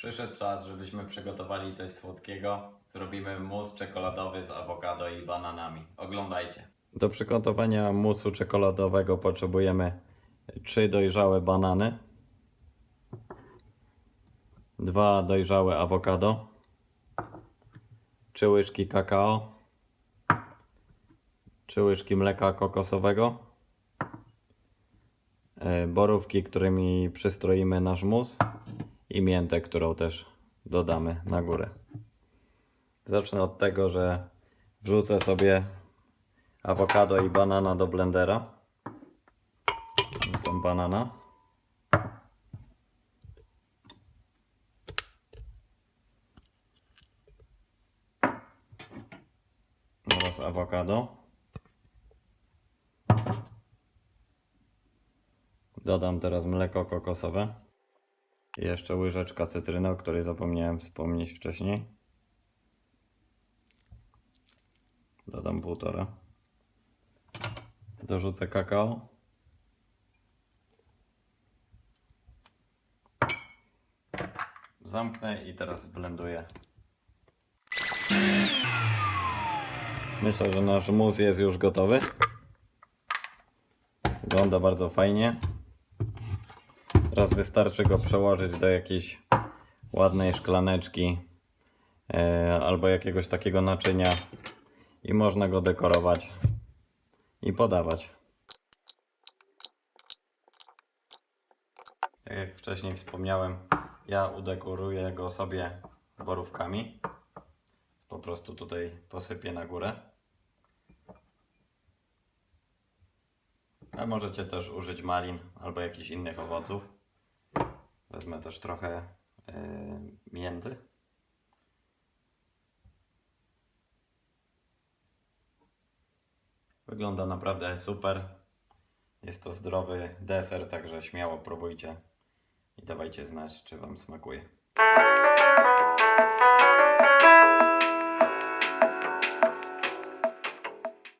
Przyszedł czas, żebyśmy przygotowali coś słodkiego. Zrobimy mus czekoladowy z awokado i bananami. Oglądajcie. Do przygotowania musu czekoladowego potrzebujemy trzy dojrzałe banany, dwa dojrzałe awokado, trzy łyżki kakao, trzy łyżki mleka kokosowego, e, borówki, którymi przystroimy nasz mus i miętę, którą też dodamy na górę. Zacznę od tego, że wrzucę sobie awokado i banana do blendera. Wrzucam banana. Oraz awokado. Dodam teraz mleko kokosowe. Jeszcze łyżeczka cytryny, o której zapomniałem wspomnieć wcześniej. Dodam półtora. Dorzucę kakao. Zamknę i teraz zblenduję. Myślę, że nasz mus jest już gotowy. Wygląda bardzo fajnie. Teraz wystarczy go przełożyć do jakiejś ładnej szklaneczki e, albo jakiegoś takiego naczynia i można go dekorować i podawać. Tak jak wcześniej wspomniałem, ja udekoruję go sobie borówkami. Po prostu tutaj posypię na górę. A możecie też użyć malin albo jakichś innych owoców. Wezmę też trochę yy, mięty. Wygląda naprawdę super. Jest to zdrowy deser, także śmiało próbujcie i dawajcie znać, czy Wam smakuje.